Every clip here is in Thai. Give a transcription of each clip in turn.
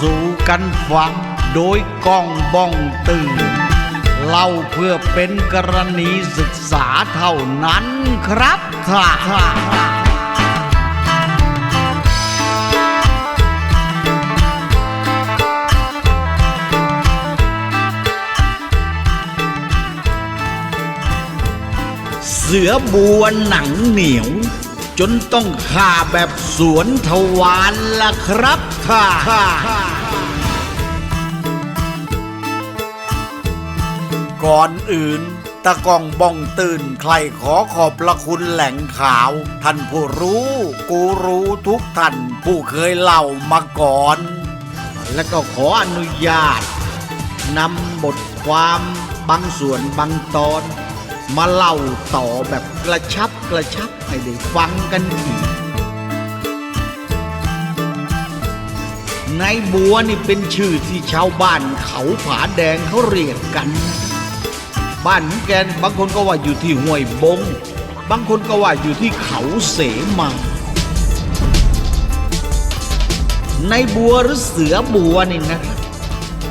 สู่กันฟัง โดยก้องบ้องตื่นเล่าเพื่อเป็นกรณีศึกษาเท่านั้นครับท่าเสือบัวหนังเหนียว จนต้องฆ่าแบบสวนทวารล่ะครับท่าก่อนอื่นตะกองบ้องตื่นใครขอขอบพระคุณแหล่งข่าว ท่านผู้รู้ กูรู้ทุกท่านผู้เคยเล่ามาก่อน และก็ขออนุญาตนำบทความบางส่วนบางตอน มาเล่าต่อแบบกระชับกระชับให้ได้ฟังกันอีกนายบัวนี่เป็นชื่อที่ชาวบ้านเขาผาแดงเขาเรียกกัน บ้านของแกนบางคนก็ว่าอยู่ที่ห้วยบง บางคนก็ว่าอยู่ที่เขาเสมาในบัวหรือเสือบัวนี่นะครับ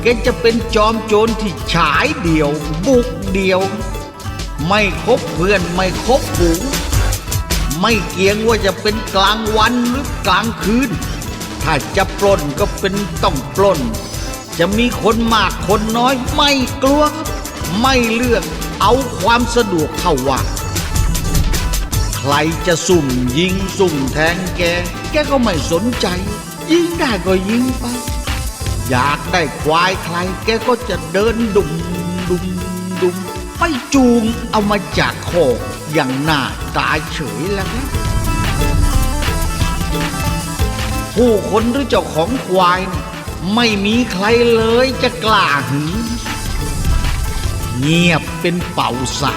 แกจะเป็นจอมโจรที่ฉายเดียว บุกเดียว ไม่คบเพื่อนไม่คบฝูง ไม่เกี่ยงว่าจะเป็นกลางวันหรือกลางคืน ถ้าจะปล้นก็เป็นต้องปล้น จะมีคนมากคนน้อยไม่กลัวครับไม่เลือกเอาความสะดวกเข้าว่า ใครจะสุ่มยิงสุ่มแทงแก แกก็ไม่สนใจ ยิงได้ก็ยิงไป อยากได้ควายใคร แกก็จะเดินดุมดุมดุม ไปจูงเอามาจากโคอกอย่างหน้าตาเฉยแล้วครับผู้คนหรือเจ้าของควาย ไม่มีใครเลยจะกล้าหือเงียบเป็นเป่าสา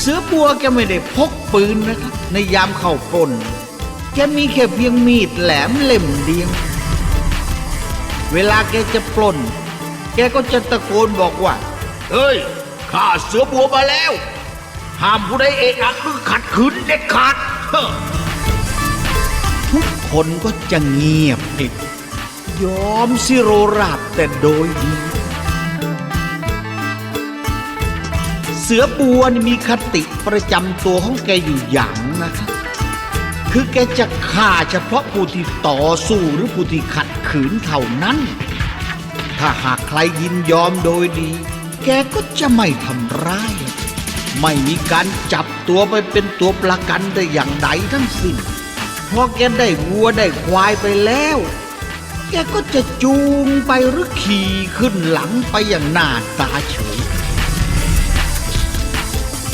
เสือบัวแกไม่ได้พกปืนนะครับ ในยามเข้าปล้น แกมีแค่เพียงมีดแหลมเล่มเดียว เวลาแกจะปล้น แกก็จะตะโกนบอกว่า เฮ้ย ข้าเสือบัวมาแล้ว ห้ามผู้ใดเอะอะหรือขัดขืนเด็ดขาด ทุกคนก็จะเงียบกริบยอมสิโรราบแต่โดยดี เสือบัวมีคติประจำตัวของแกอยู่อย่างนะครับคือแกจะฆ่าเฉพาะผู้ที่ต่อสู้หรือผู้ที่ขัดขืนเท่านั้น ถ้าหากใครยินยอมโดยดี กก็จะไม่ทำร้าย ไม่มีการจับตัวไปเป็นตัวประกันแต่อย่างใดทั้งสิ้นพอแกได้วัวได้ควายไปแล้ว แกก็จะจูงไปหรือขี่ขึ้นหลังไปอย่างหน้าตาเฉย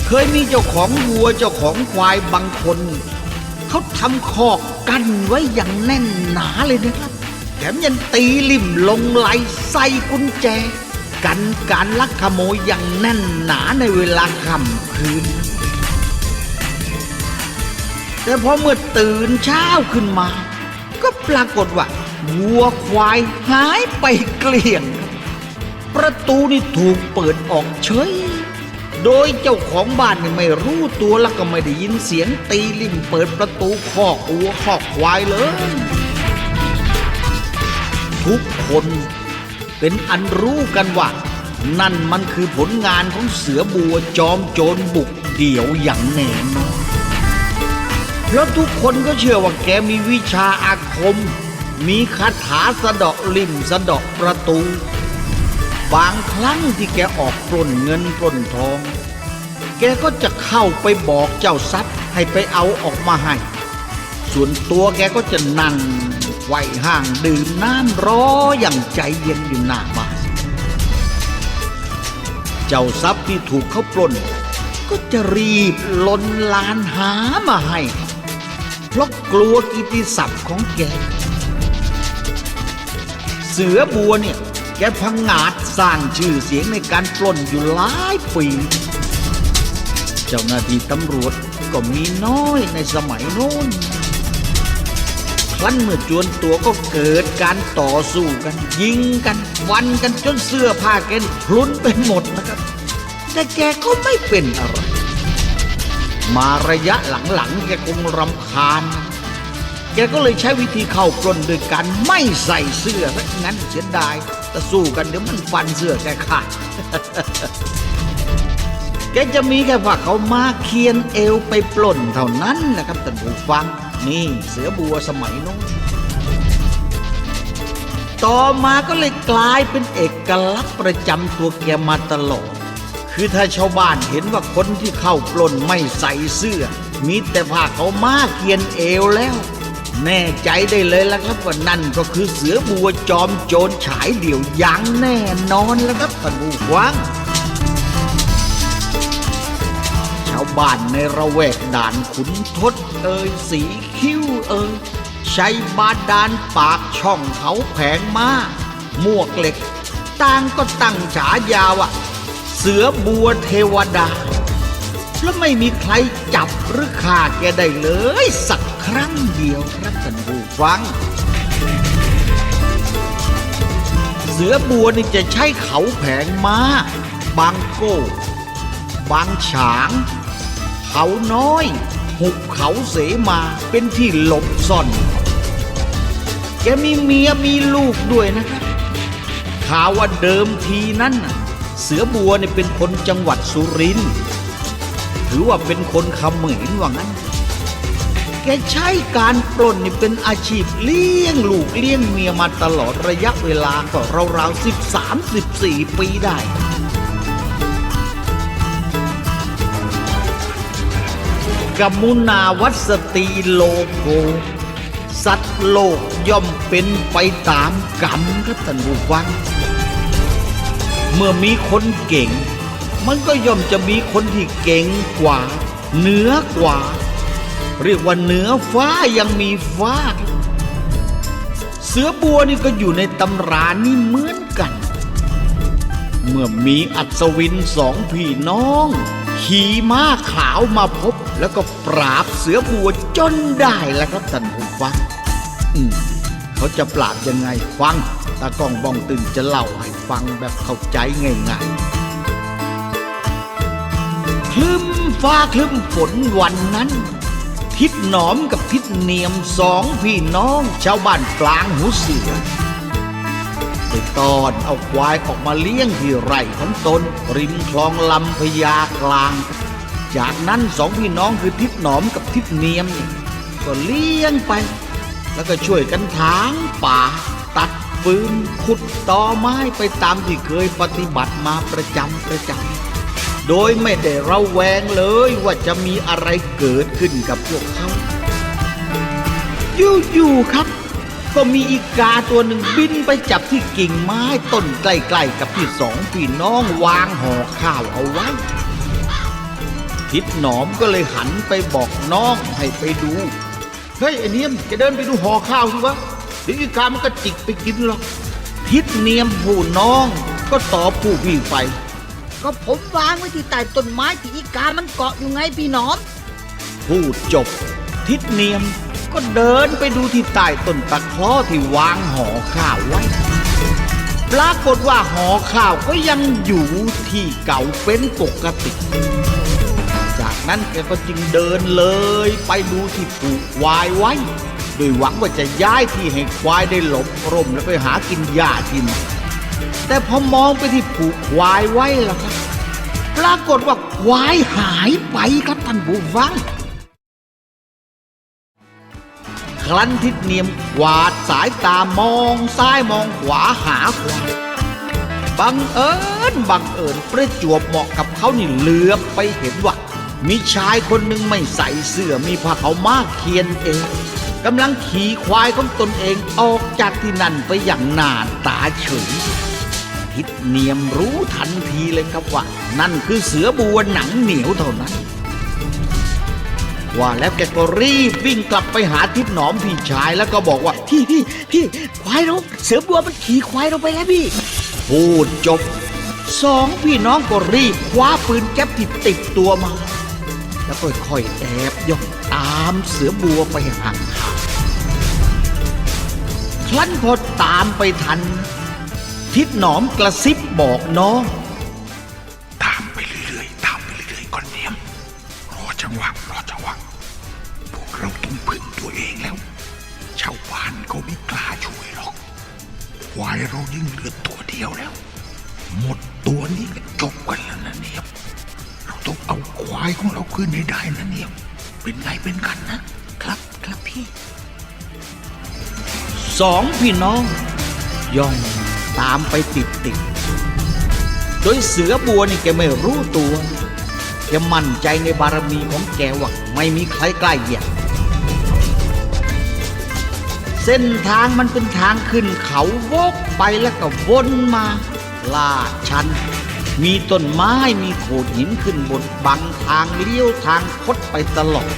เคยมีเจ้าของวัวเจ้าของควายบางคน เขาทำคอกกั้นไว้อย่างแน่นหนาเลยนะครับ แถมยังตีลิ่มลงไหลใส่กุญแจ กันการลักขโมยอย่างแน่นหนาในเวลาค่ำคืน แต่พอเมื่อตื่นเช้าขึ้นมา ก็ปรากฏว่าวัวควายหายไปเกลี้ยง ประตูนี่ถูกเปิดออกเฉย โดยเจ้าของบ้านนี่ไม่รู้ตัวแล้วก็ไม่ได้ยินเสียงตีลิ่มเปิดประตูคอกวัวคอกควายเลย ทุกคน เป็นอันรู้กันว่า นั่นมันคือผลงานของเสือบัวจอมโจรบุกเดี่ยวอย่างแน่นอนเพราะทุกคนก็เชื่อว่าแกมีวิชาอาคม มีคาถาสะเดาะลิ่มสะเดาะประตู บางครั้งที่แกออกปล้นเงินปล้นทอง แกก็จะเข้าไปบอกเจ้าทรัพย์ให้ไปเอาออกมาให้ ส่วนตัวแกก็จะนั่ง ไหวห้างดื่มน้ำรออย่างใจเย็นอยู่หน้าบ้านเจ้าทรัพย์ที่ถูกเขาปล้น ก็จะรีบลนลานหามาให้ เพราะกลัวกิติศัพท์ของแก เสือบัวเนี่ยแกพังงาดสร้างชื่อเสียงในการปล้นอยู่หลายปีเจ้าหน้าที่ตำรวจก็มีน้อยในสมัยโน้น ครั้นเมื่อจวนตัวก็เกิดการต่อสู้กัน ยิงกันวันกันจนเสื้อผ้าแกนพลุนไปหมดนะครับ แต่แกก็ไม่เป็นอะไร มาระยะหลังๆแกคงรำคาญ แกก็เลยใช้วิธีเข้าปล้นโดยการไม่ใส่เสื้อซะงั้นเสียดายแต่สู้กันเดี๋ยวมันฟันเสื้อแกขาดแกจะมีแค่ว่าเขามาเคียนเอวไปปล้นเท่านั้นนะครับท่านผู้ฟัง นี่เสือบัวสมัยโน้นต่อมาก็เลยกลายเป็นเอกลักษณ์ประจำตัวแกมาตลอด คือถ้าชาวบ้านเห็นว่าคนที่เข้าปล้นไม่ใส่เสื้อ มีแต่ผ้าเขามาเคียนเอวแล้ว แน่ใจได้เลยแล้วครับว่านั่นก็คือเสือบัวจอมโจรฉายเดี่ยวอยังแน่นอนแล้วครับท่านผู้ฟัง บ้านในระแวกด่านขุนทดเอ่ยสีคิ้วเอ่ยชัยบาดาลปากช่องเขาแผงมาหมวกเหล็กต่างก็ตั้งฉายาว่าเสือบัวเทวดา แล้วไม่มีใครจับหรือฆ่าแกได้เลย สักครั้งเดียวครับท่านผู้ฟัง เสือบัวนี่จะใช้เขาแผงม้าบางโก้บางฉาง เขาน้อย หุบเขาเสมาเป็นที่หลบซ่อน แกมีเมียมีลูกด้วยนะครับข่าวว่าเดิมทีนั้นเสือบัวเนี่ยเป็นคนจังหวัดสุรินทร์ถือว่าเป็นคนเขมรว่างั้น แกใช้การปล้นนี่เป็นอาชีพเลี้ยงลูกเลี้ยงเมียมาตลอดระยะเวลาก็ราวๆสิบสามสิบสี่ปีได้ กมุนาวัสตีโลโก สัตว์โลกย่อมเป็นไปตามกรรมครับท่านผู้ฟัง เมื่อมีคนเก่ง มันก็ย่อมจะมีคนที่เก่งกว่า เหนือกว่า เรียกว่าเหนือฟ้ายังมีฟ้า เสือบัวนี่ก็อยู่ในตำรานี่เหมือนกัน เมื่อมีอัศวินสองพี่น้อง ขี่ม้าขาวมาพบ แล้วก็ปราบเสือบัวจนได้แล้วครับท่านผู้ฟัง อืมเขาจะปราบยังไงฟังตากล้องบองตึงจะเล่าให้ฟังแบบเข้าใจง่ายๆคลึ้มฟ้าคลึ้มฝนวันนั้น ทิดหนอมกับทิดเนียมสองพี่น้องชาวบ้านกลางหูเสือไปตอนเอาควายออกมาเลี้ยงที่ไร่ของตนริมคลองลำพญากลาง จากนั้นสองพี่น้องคือทิศหนอมกับทิศเนียม ก็เลี้ยงไป แล้วก็ช่วยกันถางป่า ตัดฟืนขุดตอไม้ไปตามที่เคยปฏิบัติมาประจำประจำโดยไม่ได้ระแวงเลยว่าจะมีอะไรเกิดขึ้นกับพวกเขาอยู่ๆครับก็มีอีกาตัวหนึ่งบินไปจับที่กิ่งไม้ต้นใกล้ๆกับที่สองพี่น้องวางห่อข้าวเอาไว้ ทิดหนอมก็เลยหันไปบอกน้องให้ไปดู เฮ้ยไอเนียมจะเดินไปดูห่อข้าวสิวะเดี๋ยวอีกามันก็จิกไปกินหรอกทิดเนียมผู้น้องก็ตอบผู้พี่ไป ก็ผมวางไว้ที่ใต้ต้นไม้ที่อีกามันเกาะอยู่ไงพี่หนอม พูดจบ ทิดเนียมก็เดินไปดูที่ใต้ต้นตะเคราะห์ที่วางห่อข้าวไว้ ปรากฏว่าห่อข้าวก็ยังอยู่ที่เก่าเป็นปกติจาก นั้นแกก็จึงเดินเลยไปดูที่ผูกควายไว้ โดยหวังว่าจะย้ายที่ให้ควายได้หลบร่มและไปหากินหญ้าที่นั่นแต่พอมองไปที่ผูกควายไว้ล่ะครับ ปรากฏว่าควายหายไปครับท่านผู้ฟังครั้นทิศเนียมกวาดสายตามองซ้ายมองขวาหาควายบังเอิญบังเอิญประจวบเหมาะกับเขานี่เหลือบไปเห็นว่า มีชายคนหนึ่งไม่ใส่เสื้อมีผ้าขาวมากเคียนเองกำลังขี่ควายของตนเองออกจากที่นั่นไปอย่างหนาตาเฉยทิดเนียมรู้ทันทีเลยครับว่า นั่นคือเสือบัวหนังเหนียวเท่านั้น ว่าแล้วแกก็รีบวิ่งกลับไปหาทิดหนอมพี่ชายแล้วก็บอกว่าพี่พี่พี่ควายเราเสือบัวมันขี่ควายเราไปแล้วพี่พูดจบสองพี่น้องก็รีบคว้าปืนแก๊ปที่ติดตัวมา แล้วค่อยๆแอบย่องตามเสือบัวไปห่างๆครั้นพอตามไปทัน ทิดหนอมกระซิบบอกน้อง ตามไปเรื่อยๆ ตามไปเรื่อยๆก่อนเนียมรอจังหวะรอจังหวะพวกเราต้องพึ่งตัวเองแล้วชาวบ้านเขาไม่กล้าช่วยหรอกควายเรายิ่งเหลือตัวเดียวแล้ว หมดตัวนี้ก็จบกันแล้วนะเนี่ย ควายของเราคืนให้ได้นะเนี่ย เป็นไงเป็นกันนะ ครับครับพี่สองพี่น้อง ย่องตามไปติดติดโดยเสือบัวนี่แกไม่รู้ตัวแกมั่นใจในบารมีของแกว่าไม่มีใครใกล้เหยียบเส้นทางมันเป็นทางขึ้นเขาวกไปแล้วก็วนมา ลาดชัน มีต้นไม้มีโขดหินขึ้นบนบังทางเลี้ยวทางคดไปตลอด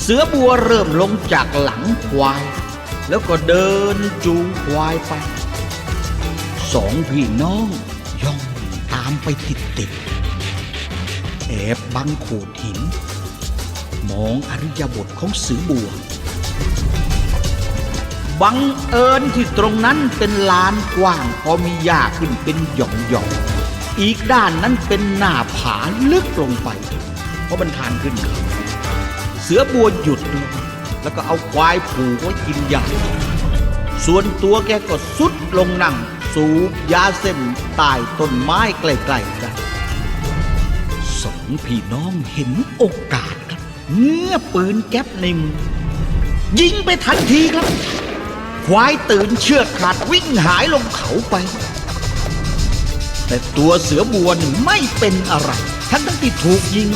เสือบัวเริ่มลงจากหลังควาย แล้วก็เดินจูงควายไป สองพี่น้องย่องตามไปติดติดแอบบังโขดหิน มองอริยบทของเสือบัว บังเอิญที่ตรงนั้นเป็นลานกว้างพอมีหญ้าขึ้นเป็นหย่อมหย่อมๆอีกด้านนั้นเป็นหน้าผาลึกลงไป เพราะมันทานขึ้น เสือบัวหยุด แล้วก็เอาควายผูกไว้กินหญ้าส่วนตัวแกก็สุดลงนั่ง สูบยาเส้นใต้ต้นไม้ใกล้ๆกันสองพี่น้องเห็นโอกาสครับเงื้อปืนแก๊ปในมือยิงไปทันทีครับ ควายตื่นเชือกขาดวิ่งหายลงเขาไป แต่ตัวเสือบัวนไม่เป็นอะไร ทั้งทั้งที่ถูกยิง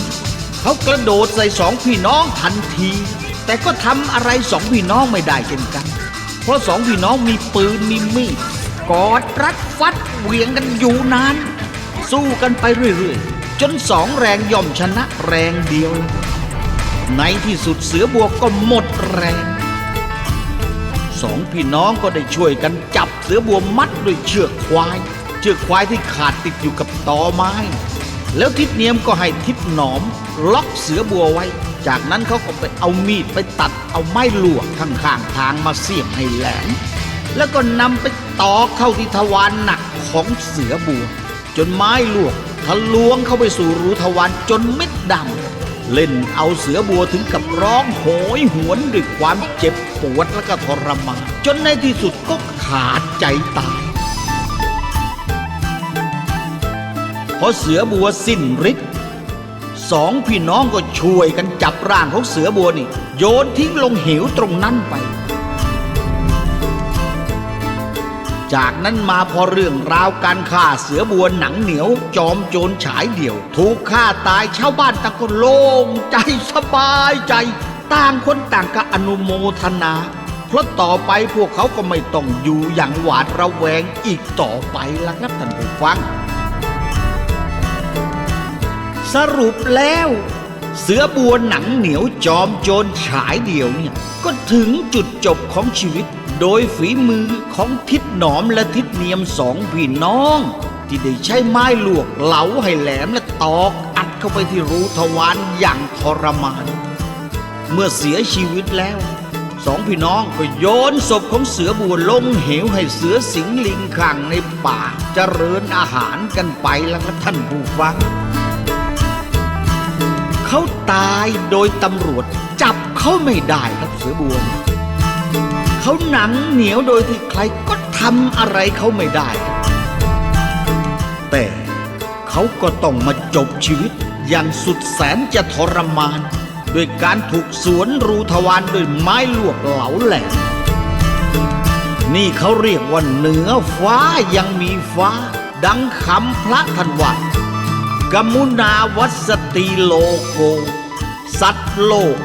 เขากระโดดใส่สองพี่น้องทันที แต่ก็ทำอะไรสองพี่น้องไม่ได้เช่นกัน เพราะสองพี่น้องมีปืนมีมีดกอดรัดฟัดเหวี่ยงกันอยู่นาน สู้กันไปเรื่อยๆ จนสองแรงย่อมชนะแรงเดียว ในที่สุดเสือบัวก็หมดแรง สองพี่น้องก็ได้ช่วยกันจับเสือบัวมัดด้วยเชือกควาย เชือกควายที่ขาดติดอยู่กับตอไม้ แล้วทิดเนียมก็ให้ทิดหนอม ล็อกเสือบัวไว้ จากนั้นเขาก็ไปเอามีดไปตัดเอาไม้ลวกข้างๆทางมาเสียบให้แหลมแล้วก็นำไปตอกเข้าที่ทวารหนักของเสือบัว จนไม้ลวกทะลวงเข้าไปสู่รูทวารจนเม็ดดำเล่นเอาเสือบัวถึงกับร้องโหยหวนด้วยความเจ็บ ปวดและก็ทรมานจนในที่สุดก็ขาดใจตาย พอเสือบัวสิ้นฤทธิ์สองพี่น้องก็ช่วยกันจับร่างของเสือบัวนี่ โยนทิ้งลงเหวตรงนั้นไป จากนั้นมาพอเรื่องราวการฆ่าเสือบัวหนังเหนียว จอมโจรฉายเดี่ยว ถูกฆ่าตายชาวบ้านต่างก็โล่งใจสบายใจ ต่างคนต่างก็อนุโมทนา เพราะต่อไปพวกเขาก็ไม่ต้องอยู่อย่างหวาดระแวงอีกต่อไปละครับท่านผู้ฟัง สรุปแล้ว เสือบัวหนังเหนียวจอมโจรฉายเดียวเนี่ย ก็ถึงจุดจบของชีวิต โดยฝีมือของทิดหนอมและทิดเนียมสองพี่น้อง ที่ได้ใช้ไม้ลวกเหลาให้แหลมและตอกอัดเข้าไปที่รูทวารอย่างทรมาน เมื่อเสียชีวิตแล้วสองพี่น้องก็โยนศพของเสือบัวลงเหวให้เสือสิงลิงขังในป่าเจริญอาหารกันไปแล้วครับท่านผู้ฟัง เขาตายโดยตำรวจจับเขาไม่ได้ครับเสือบัวเนี่ยเขาหนังเหนียวโดยที่ใครก็ทำอะไรเขาไม่ได้ แต่เขาก็ต้องมาจบชีวิตอย่างสุดแสนจะทรมาน ด้วยการถูกสวนรูทวารด้วยไม้ลวกเหลาแหลมนี่เขาเรียกว่าเหนือฟ้ายังมีฟ้า ดังคำพระทันว่ากมุนาวัสติโลโก สัตว์โลก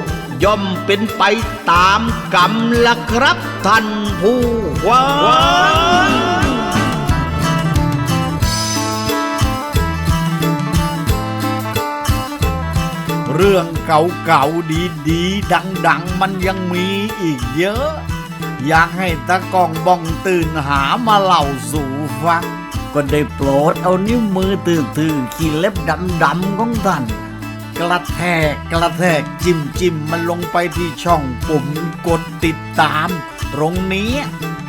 ย่อมเป็นไปตามกรรมละครับท่านผู้ว่า รื่องเก่าๆดีๆ ดังๆ มันยังมีอีกเยอะ อยากให้ตะกองบ้องตื่นหามาเล่าสู่ฟังก็ได้โปรดเอานิ้วมือตื้อๆขี้เล็บดำๆของท่านกระแทกกระแทกจิ้มจิ้มมันลงไปที่ช่องปุ่มกดติดตาม ตรงนี้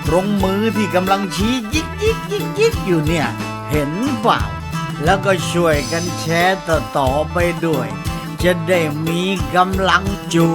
ตรงมือที่กำลังชี้ยิกยิกยิกยิกอยู่เนี่ย เห็นเปล่า แล้วก็ช่วยกันแชร์ต่อๆไปด้วย จะได้มีกำลังจู